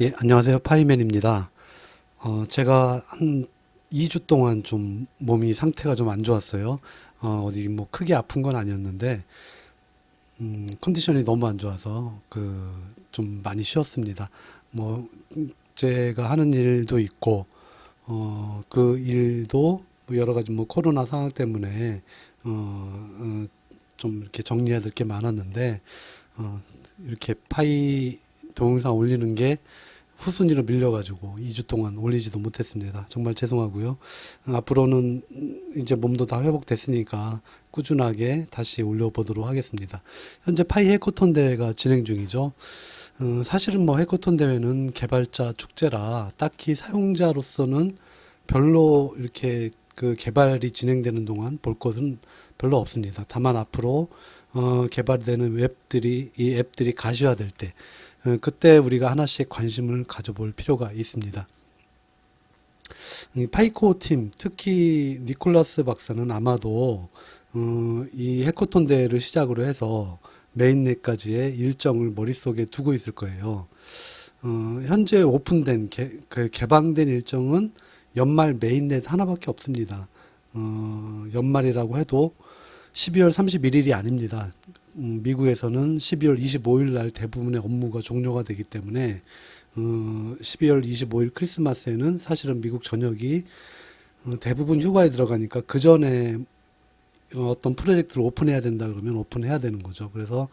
예, 안녕하세요. 파이맨입니다. 어, 제가 한 2주 동안 좀 몸이 상태가 좀 안 좋았어요. 어, 어디 뭐 크게 아픈 건 아니었는데, 음, 컨디션이 너무 안 좋아서 그 좀 많이 쉬었습니다. 뭐, 음, 제가 하는 일도 있고, 어, 그 일도 뭐 여러 가지 뭐 코로나 상황 때문에, 어, 어, 좀 이렇게 정리해야 될 게 많았는데, 어, 이렇게 파이 동영상 올리는 게 후순위로 밀려가지고 2주 동안 올리지도 못했습니다. 정말 죄송하고요. 어, 앞으로는 이제 몸도 다 회복됐으니까 꾸준하게 다시 올려보도록 하겠습니다. 현재 파이 해커톤 대회가 진행 중이죠. 어, 사실은 뭐 해커톤 대회는 개발자 축제라 딱히 사용자로서는 별로 이렇게 그 개발이 진행되는 동안 볼 것은 별로 없습니다. 다만 앞으로 어, 개발되는 웹들이 이 앱들이 가시화될 때 어, 그때 우리가 하나씩 관심을 가져볼 필요가 있습니다. 이 파이코 팀, 특히 니콜라스 박사는 아마도 어, 이 해커톤 대회를 시작으로 해서 메인넷까지의 일정을 머릿속에 두고 있을 거예요. 어, 현재 오픈된 개, 그 개방된 일정은 연말 메인넷 하나밖에 없습니다. 어, 연말이라고 해도 12월 31일이 아닙니다. 음, 미국에서는 12월 25일 날 대부분의 업무가 종료가 되기 때문에 어, 12월 25일 크리스마스에는 사실은 미국 전역이 어, 대부분 휴가에 들어가니까 그 전에 어, 어떤 프로젝트를 오픈해야 된다 그러면 오픈해야 되는 거죠. 그래서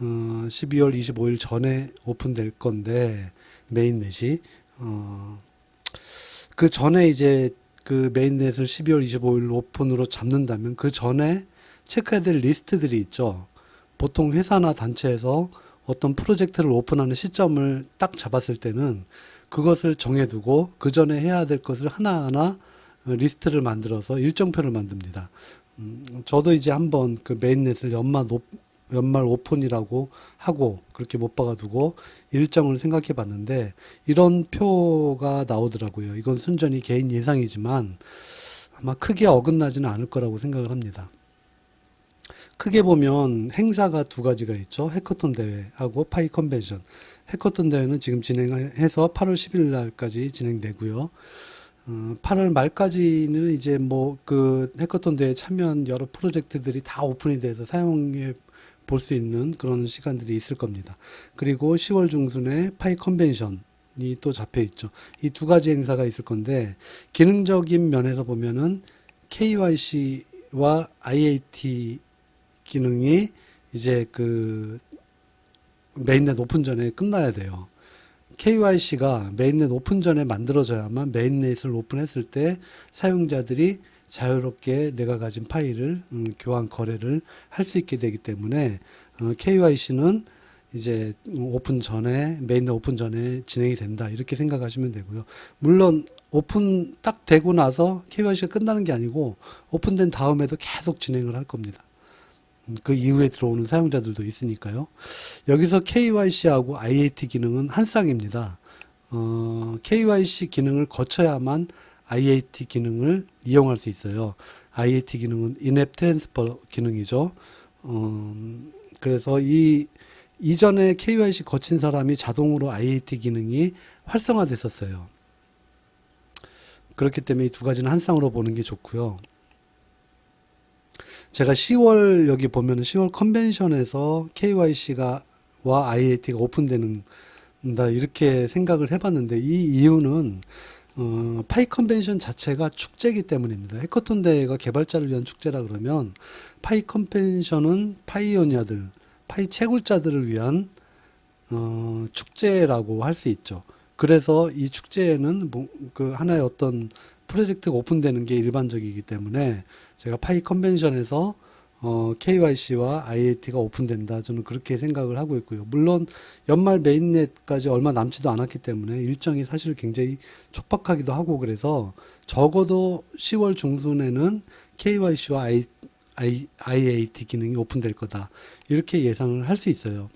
어, 12월 25일 전에 오픈될 건데 메인넷이 어, 그 전에 이제 그 메인넷을 12월 25일 오픈으로 잡는다면 그 전에 체크해야 될 리스트들이 있죠. 보통 회사나 단체에서 어떤 프로젝트를 오픈하는 시점을 딱 잡았을 때는 그것을 정해두고 그 전에 해야 될 것을 하나하나 어, 리스트를 만들어서 일정표를 만듭니다. 음, 저도 이제 한번 그 메인넷을 연말 오, 연말 오픈이라고 하고 그렇게 못 박아두고 일정을 생각해 봤는데 이런 표가 나오더라고요. 이건 순전히 개인 예상이지만 아마 크게 어긋나지는 않을 거라고 생각을 합니다. 크게 보면 행사가 두 가지가 있죠. 해커톤 대회하고 파이 컨벤션. 해커톤 대회는 지금 진행해서 8월 10일 날까지 진행되고요. 어, 8월 말까지는 이제 뭐 그 해커톤 대회 참여한 여러 프로젝트들이 다 오픈이 돼서 사용해 볼 수 있는 그런 시간들이 있을 겁니다. 그리고 10월 중순에 파이 컨벤션 이 또 잡혀 있죠. 이 두 가지 행사가 있을 건데 기능적인 면에서 보면은 KYC와 IAT 기능이 이제 그 메인넷 오픈 전에 끝나야 돼요. KYC가 메인넷 오픈 전에 만들어져야만 메인넷을 오픈했을 때 사용자들이 자유롭게 내가 가진 파일을 음, 교환 거래를 할 수 있게 되기 때문에 어, KYC는 이제 오픈 전에 메인넷 오픈 전에 진행이 된다 이렇게 생각하시면 되고요. 물론 오픈 딱 되고 나서 KYC가 끝나는 게 아니고 오픈된 다음에도 계속 진행을 할 겁니다. 음, 그 이후에 들어오는 사용자들도 있으니까요. 여기서 KYC하고 IAT 기능은 한 쌍입니다. 어, KYC 기능을 거쳐야만 IAT 기능을 이용할 수 있어요. IAT 기능은 인앱 트랜스퍼 기능이죠. 어, 그래서 이 이전에 KYC 거친 사람이 자동으로 IAT 기능이 활성화됐었어요. 그렇기 때문에 이 두 가지는 한 쌍으로 보는 게 좋고요. 제가 10월 여기 보면은 10월 컨벤션에서 KYC가 와 IAT가 오픈되는다 이렇게 생각을 해봤는데 이 이유는 어, 파이 컨벤션 자체가 축제이기 때문입니다. 해커톤 대회가 개발자를 위한 축제라 그러면 파이 컨벤션은 파이오니아들, 파이 채굴자들을 위한 어, 축제라고 할 수 있죠. 그래서 이 축제에는 뭐, 그 하나의 어떤 프로젝트가 오픈되는 게 일반적이기 때문에 제가 파이 컨벤션에서 어, KYC와 IAT가 오픈된다. 저는 그렇게 생각을 하고 있고요. 물론 연말 메인넷까지 얼마 남지도 않았기 때문에 일정이 사실 굉장히 촉박하기도 하고 그래서 적어도 10월 중순에는 KYC와 I, I, IAT 기능이 오픈될 거다. 이렇게 예상을 할 수 있어요.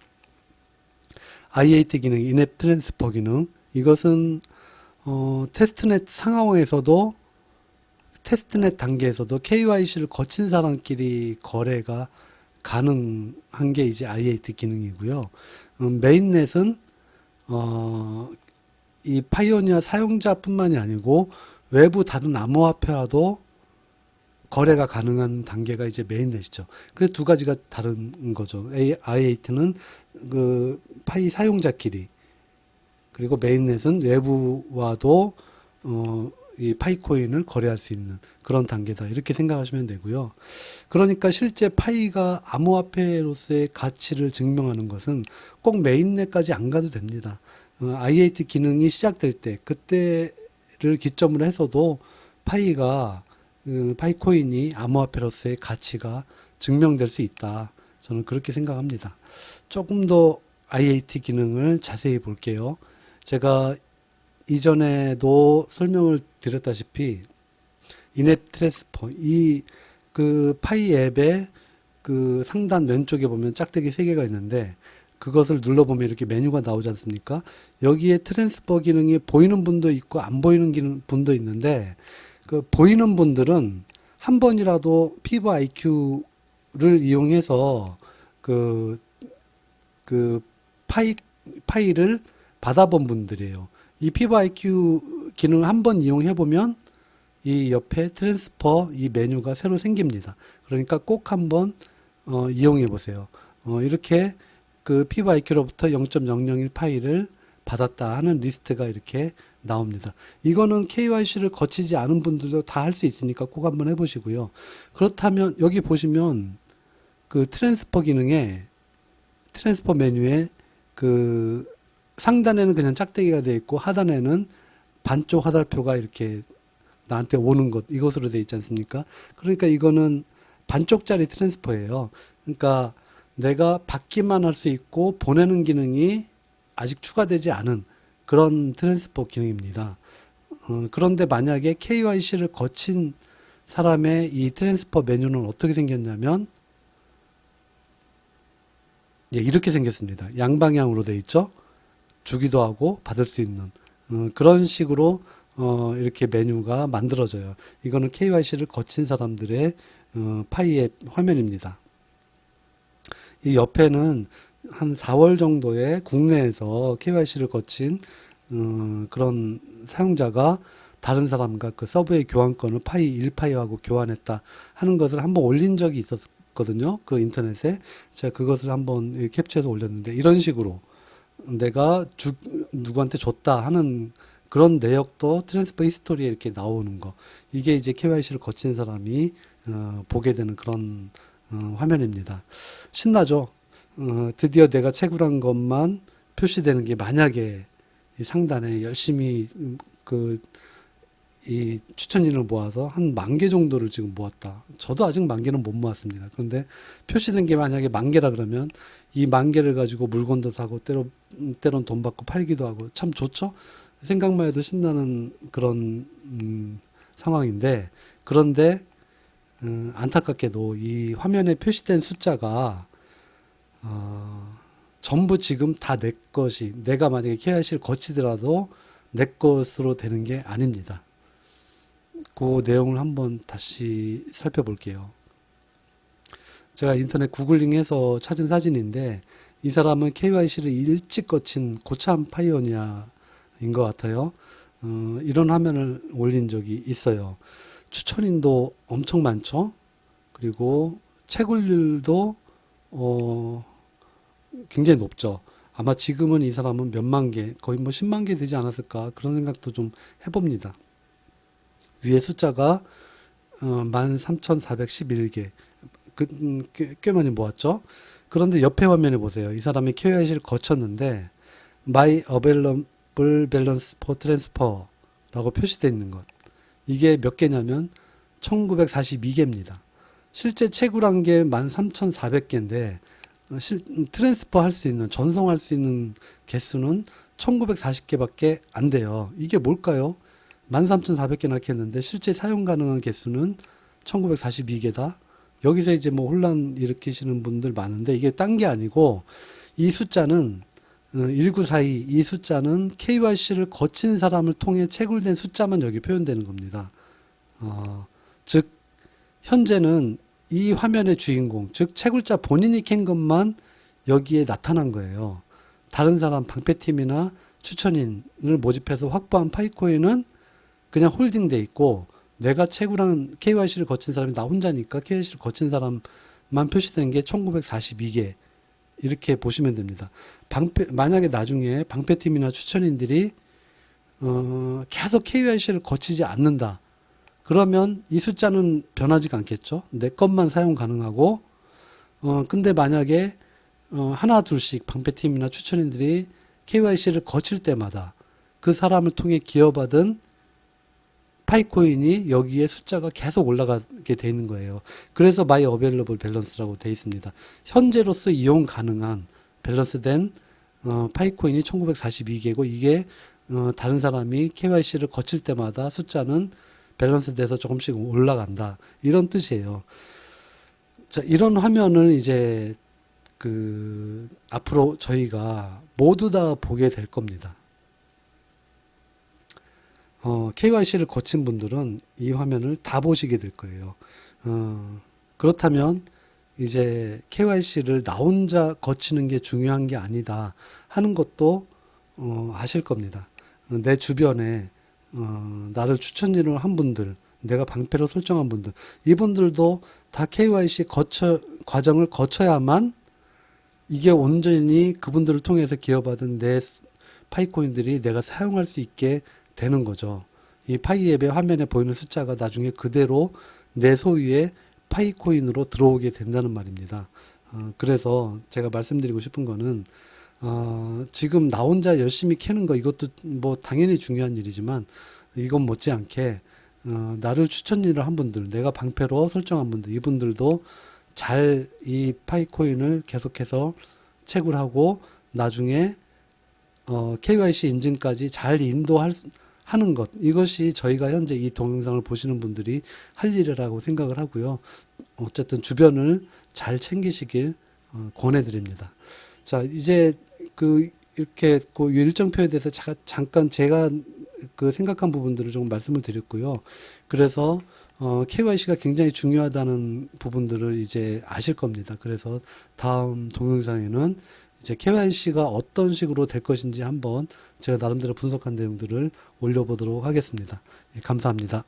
IAT 기능, 인앱 트랜스퍼 기능. 이것은 어, 테스트넷 상황에서도 테스트넷 단계에서도 KYC를 거친 사람끼리 거래가 가능한 게 이제 IAT 기능이고요. 음, 메인넷은 어, 이 파이오니아 사용자뿐만이 아니고 외부 다른 암호화폐와도 거래가 가능한 단계가 이제 메인넷이죠. 그래서 두 가지가 다른 거죠. i8는 그 파이 사용자끼리 그리고 메인넷은 외부와도 어, 이 파이코인을 거래할 수 있는 그런 단계다. 이렇게 생각하시면 되고요. 그러니까 실제 파이가 암호화폐로서의 가치를 증명하는 것은 꼭 메인넷까지 안 가도 됩니다. 어, i8 기능이 시작될 때 그때를 기점으로 해서도 파이가 그 파이코인이 암호화폐로서의 가치가 증명될 수 있다. 저는 그렇게 생각합니다. 조금 더 i8 기능을 자세히 볼게요. 제가 이전에도 설명을 드렸다시피 인앱 트랜스퍼 이 그 파이 앱의 그 상단 왼쪽에 보면 짝대기 세 개가 있는데 그것을 눌러보면 이렇게 메뉴가 나오지 않습니까? 여기에 트랜스퍼 기능이 보이는 분도 있고 안 보이는 기능 분도 있는데 그 보이는 분들은 한 번이라도 피버 IQ를 이용해서 그, 그 파이, 파일을 받아본 분들이에요. 이 피버 IQ 기능을 한 번 이용해 보면 이 옆에 트랜스퍼 이 메뉴가 새로 생깁니다. 그러니까 꼭 한번 어, 이용해 보세요. 어, 이렇게 그 피버 IQ로부터 0.001 파일을 받았다 하는 리스트가 이렇게 나옵니다. 이거는 KYC를 거치지 않은 분들도 다 할 수 있으니까 꼭 한번 해보시고요. 그렇다면 여기 보시면 그 트랜스퍼 기능에 트랜스퍼 메뉴에 그 상단에는 그냥 짝대기가 되어 있고 하단에는 반쪽 화살표가 이렇게 나한테 오는 것 이것으로 되어 있지 않습니까? 그러니까 이거는 반쪽짜리 트랜스퍼예요. 그러니까 내가 받기만 할 수 있고 보내는 기능이 아직 추가되지 않은 그런 트랜스퍼 기능입니다. 어, 그런데 만약에 KYC를 거친 사람의 이 트랜스퍼 메뉴는 어떻게 생겼냐면 예, 이렇게 생겼습니다. 양방향으로 돼 있죠. 주기도 하고 받을 수 있는 어, 그런 식으로 어, 이렇게 메뉴가 만들어져요. 이거는 KYC를 거친 사람들의 어, 파이의 화면입니다. 이 옆에는 한 4월 정도에 국내에서 KYC를 거친 어, 그런 사용자가 다른 사람과 그 서브웨이 교환권을 파이 1파이하고 교환했다 하는 것을 한번 올린 적이 있었거든요. 그 인터넷에 제가 그것을 한번 캡처해서 올렸는데 이런 식으로 내가 주, 누구한테 줬다 하는 그런 내역도 트랜스퍼 히스토리에 이렇게 나오는 거 이게 이제 KYC를 거친 사람이 어, 보게 되는 그런 어, 화면입니다. 신나죠? 어, 드디어 내가 채굴한 것만 표시되는 게 만약에 이 상단에 열심히 음, 그, 이 추천인을 모아서 한 만 개 정도를 지금 모았다. 저도 아직 만 개는 못 모았습니다. 그런데 표시된 게 만약에 만 개라 그러면 이 만 개를 가지고 물건도 사고 때로, 음, 때론 돈 받고 팔기도 하고 참 좋죠? 생각만 해도 신나는 그런, 음, 상황인데 그런데 음, 안타깝게도 이 화면에 표시된 숫자가 어, 전부 지금 다 내 것이 내가 만약에 KYC를 거치더라도 내 것으로 되는 게 아닙니다. 그 내용을 한번 다시 살펴볼게요. 제가 인터넷 구글링해서 찾은 사진인데 이 사람은 KYC를 일찍 거친 고참 파이오니아인 것 같아요. 어, 이런 화면을 올린 적이 있어요. 추천인도 엄청 많죠. 그리고 채굴률도 어, 굉장히 높죠. 아마 지금은 이 사람은 몇만 개, 거의 뭐 10만 개 되지 않았을까 그런 생각도 좀 해봅니다. 위에 숫자가 어, 13,411개. 그, 음, 꽤, 꽤 많이 모았죠. 그런데 옆에 화면에 보세요. 이 사람이 KYC를 거쳤는데 My Available Balance for Transfer라고 표시되어 있는 것. 이게 몇 개냐면 1942개입니다. 실제 채굴한 게 13,400개인데 어, 실, 트랜스퍼 할 수 있는 전송할 수 있는 개수는 1940개밖에 안 돼요. 이게 뭘까요? 13,400개나 이렇게 했는데 실제 사용 가능한 개수는 1942개다. 여기서 이제 뭐 혼란 일으키시는 분들 많은데 이게 딴 게 아니고 이 숫자는 1942, 이 숫자는 KYC를 거친 사람을 통해 채굴된 숫자만 여기 표현되는 겁니다. 어, 즉, 현재는 이 화면의 주인공, 즉, 채굴자 본인이 캔 것만 여기에 나타난 거예요. 다른 사람, 방패팀이나 추천인을 모집해서 확보한 파이코인은 그냥 홀딩돼 있고 내가 채굴한 KYC를 거친 사람이 나 혼자니까 KYC를 거친 사람만 표시된 게 1942개 이렇게 보시면 됩니다. 방패 만약에 나중에 방패팀이나 추천인들이 어, 계속 KYC를 거치지 않는다. 그러면 이 숫자는 변하지가 않겠죠. 내 것만 사용 가능하고 어 근데 만약에 어 하나 둘씩 방패팀이나 추천인들이 KYC를 거칠 때마다 그 사람을 통해 기여받은 파이코인이 여기에 숫자가 계속 올라가게 돼 있는 거예요. 그래서 마이 어벨러블 밸런스라고 돼 있습니다. 현재로서 이용 가능한 밸런스된 어, 파이코인이 1942개고 이게 어, 다른 사람이 KYC를 거칠 때마다 숫자는 밸런스 돼서 조금씩 올라간다. 이런 뜻이에요. 자, 이런 화면을 이제 그 앞으로 저희가 모두 다 보게 될 겁니다. 어, KYC를 거친 분들은 이 화면을 다 보시게 될 거예요. 어, 그렇다면 이제 KYC를 나 혼자 거치는 게 중요한 게 아니다 하는 것도 어, 아실 겁니다. 어, 내 주변에 어, 나를 추천인으로 한 분들, 내가 방패로 설정한 분들, 이분들도 다 KYC 거쳐 과정을 거쳐야만 이게 온전히 그분들을 통해서 기여받은 내 파이코인들이 내가 사용할 수 있게 되는 거죠. 이 파이 앱의 화면에 보이는 숫자가 나중에 그대로 내 소유의 파이 코인으로 들어오게 된다는 말입니다. 어, 그래서 제가 말씀드리고 싶은 거는 어, 지금 나 혼자 열심히 캐는 거 이것도 뭐 당연히 중요한 일이지만 이건 못지않게 어, 나를 추천인을 한 분들, 내가 방패로 설정한 분들, 이분들도 잘 이 파이코인을 계속해서 채굴하고 나중에 어, KYC 인증까지 잘 인도할 수- 하는 것 이것이 저희가 현재 이 동영상을 보시는 분들이 할 일이라고 생각을 하고요. 어쨌든 주변을 잘 챙기시길 어, 권해드립니다. 자 이제 그 이렇게 그 일정표에 대해서 자, 잠깐 제가 그 생각한 부분들을 좀 말씀을 드렸고요. 그래서 어, KYC가 굉장히 중요하다는 부분들을 이제 아실 겁니다. 그래서 다음 동영상에는 이제 KYC가 어떤 식으로 될 것인지 한번 제가 나름대로 분석한 내용들을 올려보도록 하겠습니다. 예, 감사합니다.